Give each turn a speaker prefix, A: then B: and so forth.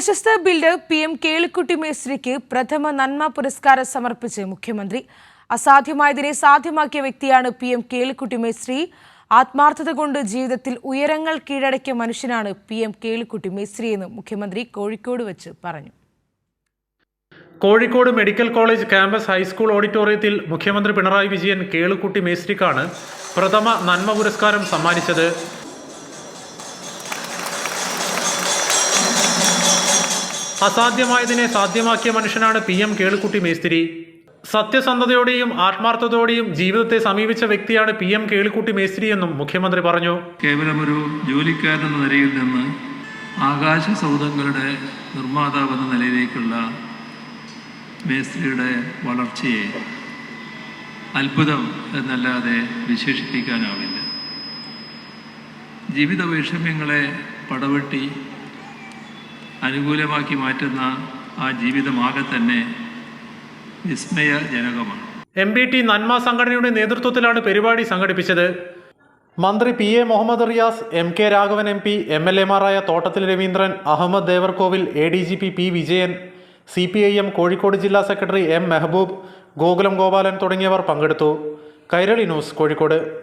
A: പ്രശസ്ത builder P M Kelikutty മേസ്ത്രിക്ക് പ്രഥമ നന്മ പുരസ്കാരം സമർപ്പിച്ച് മുഖ്യമന്ത്രി. അസാധ്യമായതിനെ സാധ്യമാക്കിയ വ്യക്തിയാണ് പി എം കേളിക്കുട്ടി മേസ്ത്രി. ആത്മാർത്ഥത കൊണ്ട് ജീവിതത്തിൽ ഉയരങ്ങൾ കീഴടക്കിയ മനുഷ്യനാണ് പി എം കേളിക്കുട്ടി മേസ്ത്രി എന്ന് മുഖ്യമന്ത്രി കോഴിക്കോട് വെച്ച് പറഞ്ഞു.
B: Kozhikode medical college campus high school ഓഡിറ്റോറിയത്തിൽ മുഖ്യമന്ത്രി പിണറായി വിജയൻ കേളുക്കുട്ടി മേസ്ത്രിക്കാണ് പ്രഥമ നന്മ പുരസ്കാരം സമ്മാനിച്ചത്. അസാധ്യമായതിനെ സാധ്യമാക്കിയ മനുഷ്യനാണ് പി എം കേളുക്കുട്ടി മേസ്തിരി. സത്യസന്ധതയോടെയും ആത്മാർത്ഥതയോടെയും ജീവിതത്തെ സമീപിച്ച വ്യക്തിയാണ് പി എം കേളുക്കുട്ടി മേസ്തിരി എന്നും മുഖ്യമന്ത്രി പറഞ്ഞു.
C: കേവലം ഒരു ജോലിക്കാരൻ നിലയിൽ നിന്ന് ആകാശ സൗധങ്ങളുടെ നിർമ്മാതാവ് എന്ന നിലയിലേക്കുള്ള മേസ്ത്രിയുടെ വളർച്ചയെ അത്ഭുതം എന്നല്ലാതെ വിശേഷിപ്പിക്കാനാവില്ല. ജീവിത വൈഷമ്യങ്ങളെ പടവെട്ടി അനുകൂലമാക്കി മാറ്റുന്ന ആ ജീവിതമാകെ തന്നെ വിസ്മയജനകമാണ്.
B: എം ബി ടി നന്മ സംഘടനയുടെ നേതൃത്വത്തിലാണ് പരിപാടി സംഘടിപ്പിച്ചത്. മന്ത്രി P A Muhammad Riyas M K Raghavan M P M L എമാരായ Thottathil Raveendran Ahammed Devarkovil A D G P P Vijayan C P I M Kozhikode ജില്ലാ സെക്രട്ടറി എം മെഹബൂബ് ഗോകുലം ഗോപാലൻ തുടങ്ങിയവർ പങ്കെടുത്തു. Kairali news Kozhikode.